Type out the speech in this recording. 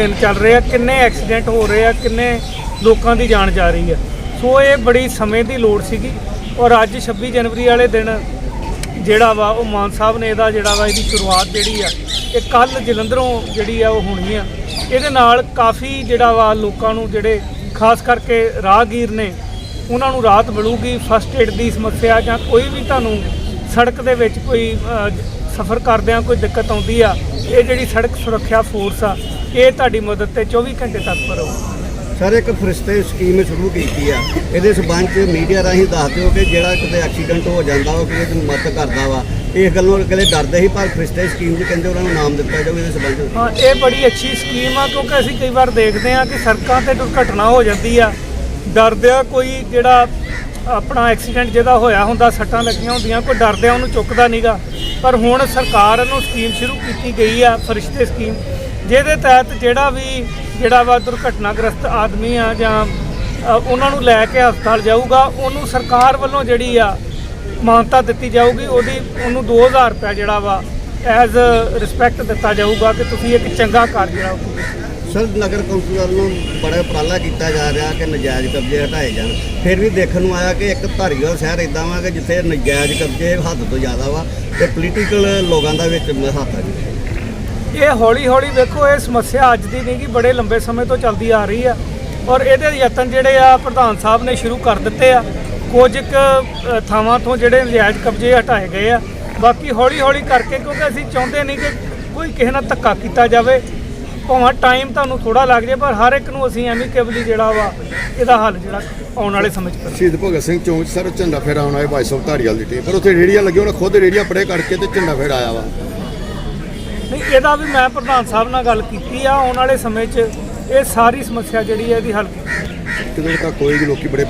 ਦਿਨ ਚੱਲ ਰਹੇ ਆ, ਕਿੰਨੇ ਐਕਸੀਡੈਂਟ ਹੋ ਰਹੇ ਆ, ਕਿੰਨੇ ਲੋਕਾਂ ਦੀ ਜਾਨ ਜਾ ਰਹੀ ਆ। ਸੋ ਇਹ ਬੜੀ ਸਮੇਂ ਦੀ ਲੋੜ ਸੀਗੀ ਔਰ ਅੱਜ 26 ਜਨਵਰੀ ਵਾਲੇ ਦਿਨ ਜਿਹੜਾ ਵਾ, ਉਹ ਮਾਨ ਸਾਹਿਬ ਨੇ ਇਹਦਾ ਜਿਹੜਾ ਵਾ, ਇਹਦੀ ਸ਼ੁਰੂਆਤ ਜਿਹੜੀ ਆ, ਇਹ ਕੱਲ ਜਲੰਧਰੋਂ ਜਿਹੜੀ ਆ, ਉਹ ਹੋਣੀ ਆ। ਇਹਦੇ ਨਾਲ ਕਾਫੀ ਜਿਹੜਾ ਵਾ, ਲੋਕਾਂ ਨੂੰ ਜਿਹੜੇ ਖਾਸ ਕਰਕੇ ਰਾਹਗੀਰ ਨੇ, ਉਹਨਾਂ ਨੂੰ ਰਾਹਤ ਮਿਲੂਗੀ ਫਸਟ ਏਡ ਦੀ ਸਮੱਸਿਆ ਜਾਂ ਕੋਈ ਵੀ ਤੁਹਾਨੂੰ ਸੜਕ ਦੇ ਵਿੱਚ ਕੋਈ ਸਫ਼ਰ ਕਰਦਿਆਂ ਕੋਈ ਦਿੱਕਤ ਆਉਂਦੀ ਆ ਇਹ ਜਿਹੜੀ ਸੜਕ ਸੁਰੱਖਿਆ ਫੋਰਸ ਆ ਇਹ ਤੁਹਾਡੀ ਮਦਦ ਤੇ 24 ਘੰਟੇ ਤੱਕ ਰਹੂ ਸਰ ਇੱਕ ਫਰਿਸ਼ਤੇ ਸਕੀਮ ਸ਼ੁਰੂ ਕੀਤੀ ਆ। ਇਹਦੇ ਸਬੰਧ ਚ ਮੀਡੀਆ ਰਾਹੀਂ ਦੱਸ ਦਿਓ ਕਿ ਜਿਹੜਾ ਕਿਤੇ ਐਕਸੀਡੈਂਟ ਹੋ ਜਾਂਦਾ ਉਹ ਕਿਸੇ ਦੀ ਮਦਦ ਕਰਦਾ ਵਾ। ਇਸ ਗੱਲੋਂ ਕਹਿੰਦੇ ਡਰਦੇ ਸੀ ਪਰ ਫਰਿਸ਼ਤੇ ਸਕੀਮ 'ਚ ਕਹਿੰਦੇ ਉਹਨਾਂ ਨੂੰ ਨਾਮ ਦਿੱਤਾ ਜਾਊਗਾ ਇਹਦੇ ਸਬੰਧ ਹਾਂ ਇਹ ਬੜੀ ਅੱਛੀ ਸਕੀਮ ਆ ਕਿਉਂਕਿ ਅਸੀਂ ਕਈ ਵਾਰ ਦੇਖਦੇ ਆ ਕਿ ਸੜਕਾਂ ਤੇ ਦੁਰਘਟਨਾ ਹੋ ਜਾਂਦੀ ਆ। ਡਰਦਿਆਂ ਕੋਈ ਜਿਹੜਾ ਆਪਣਾ ਐਕਸੀਡੈਂਟ ਜਿਹਦਾ ਹੋਇਆ ਹੁੰਦਾ, ਸੱਟਾਂ ਲੱਗੀਆਂ ਹੁੰਦੀਆਂ, ਕੋਈ ਡਰਦਿਆਂ ਉਹਨੂੰ ਚੁੱਕਦਾ ਨਹੀਂਗਾ ਪਰ ਹੁਣ ਸਰਕਾਰ ਨੂੰ ਸਕੀਮ ਸ਼ੁਰੂ ਕੀਤੀ ਗਈ ਆ, ਫਰਿਸ਼ਤੇ ਸਕੀਮ, ਜਿਹਦੇ ਤਹਿਤ ਜਿਹੜਾ ਵੀ ਜਿਹੜਾ ਵਾ ਦੁਰਘਟਨਾਗ੍ਰਸਤ ਆਦਮੀ ਆ ਜਾਂ ਉਹਨਾਂ ਨੂੰ ਲੈ ਕੇ ਹਸਪਤਾਲ ਜਾਊਗਾ, ਉਹਨੂੰ ਸਰਕਾਰ ਵੱਲੋਂ ਜਿਹੜੀ ਆ ਮਾਨਤਾ ਦਿੱਤੀ ਜਾਊਗੀ, ਉਹਦੀ, ਉਹਨੂੰ 2000 ਰੁਪਏ ਜਿਹੜਾ ਵਾ ਐਜ਼ ਰਿਸਪੈਕਟ ਦਿੱਤਾ ਜਾਊਗਾ ਕਿ ਤੁਸੀਂ ਇੱਕ ਚੰਗਾ ਕਾਰਜ ਜਿਹੜਾ ਉਹ ਸਰ ਨਗਰ ਕੌਂਸਲ ਵੱਲੋਂ ਬੜਾ ਉਪਰਾਲਾ ਕੀਤਾ ਜਾ ਰਿਹਾ ਕਿ ਨਜਾਇਜ਼ ਕਬਜ਼ੇ ਹਟਾਏ ਜਾਣ। ਫਿਰ ਵੀ ਦੇਖਣ ਨੂੰ ਆਇਆ ਕਿ ਇੱਕ ਧਾਰੀਵਾਲ ਸ਼ਹਿਰ ਇਦਾਂ ਵਾ ਕਿ ਜਿੱਥੇ ਨਜਾਇਜ਼ ਕਬਜ਼ੇ ਹੱਦ ਤੋਂ ਜ਼ਿਆਦਾ ਵਾ ਤੇ ਪੋਲੀਟੀਕਲ ਲੋਕਾਂ ਦਾ ਵਿੱਚ ਹੱਥ ਆ ਜੀ ਇਹ ਹੌਲੀ ਹੌਲੀ ਵੇਖੋ, ਇਹ ਸਮੱਸਿਆ ਅੱਜ ਦੀ ਨਹੀਂ ਕਿ ਬੜੇ ਲੰਬੇ ਸਮੇਂ ਤੋਂ ਚੱਲਦੀ ਆ ਰਹੀ ਆ। ਔਰ ਇਹਦੇ ਯਤਨ ਜਿਹੜੇ ਆ ਪ੍ਰਧਾਨ ਸਾਹਿਬ ਨੇ ਸ਼ੁਰੂ ਕਰ ਦਿੱਤੇ ਆ। ਕੁਝ ਕੁ ਥਾਵਾਂ ਤੋਂ ਜਿਹੜੇ ਨਜਾਇਜ਼ ਕਬਜ਼ੇ ਹਟਾਏ ਗਏ ਆ। ਬਾਕੀ ਹੌਲੀ ਹੌਲੀ ਕਰਕੇ ਕਿਉਂਕਿ ਅਸੀਂ ਚਾਹੁੰਦੇ ਨਹੀਂ ਕਿ ਕੋਈ ਕਿਸੇ ਨਾਲ ਧੱਕਾ ਕੀਤਾ ਜਾਵੇ। ਭਾਵੇਂ ਟਾਈਮ ਤੁਹਾਨੂੰ ਥੋੜਾ ਲੱਗ ਜਾਏ ਪਰ ਹਰ ਇੱਕ ਨੂੰ ਅਸੀਂ ਐਮੀਕੇਬਲੀ ਜਿਹੜਾ ਵਾ ਇਹਦਾ ਹੱਲ ਜਿਹੜਾ ਆਉਣ ਵਾਲੇ ਸਮੇਂ 'ਚ ਕਰਾਂਗੇ। ਸ਼ਹੀਦ ਭਗਤ ਸਿੰਘ ਚੌਂਕ ਸਰ ਝੰਡਾ ਫੇਰਾ ਆਉਣਾ ਹੈ ਭਾਈ ਸਾਹਿਬ ਧਾਰੀਵਾਲ ਦੀ ਟੀਮ ਪਰ ਉੱਥੇ ਰੇੜੀਆਂ ਲੱਗੀਆਂ ਉਹਨਾਂ ਖੁਦ ਰੇੜੀਆਂ ਪੜੇ ਕਰਕੇ ਤੇ ਝੰਡਾ ਫੇਰ ਆਇਆ ਵਾ। ਨਹੀਂ ਇਹਦਾ ਵੀ ਮੈਂ ਪ੍ਰਧਾਨ ਸਾਹਿਬ ਨਾਲ ਗੱਲ ਕੀਤੀ ਆ ਆਉਣ ਵਾਲੇ ਸਮੇਂ 'ਚ ਇਹ ਸਾਰੀ ਸਮੱਸਿਆ ਜਿਹੜੀ ਹੈ ਇਹਦੀ ਹੱਲ ਕੀਤੀ। ਕਿਤੇ ਤੱਕ ਕੋਈ ਵੀ ਲੋਕੀ ਬੜੇ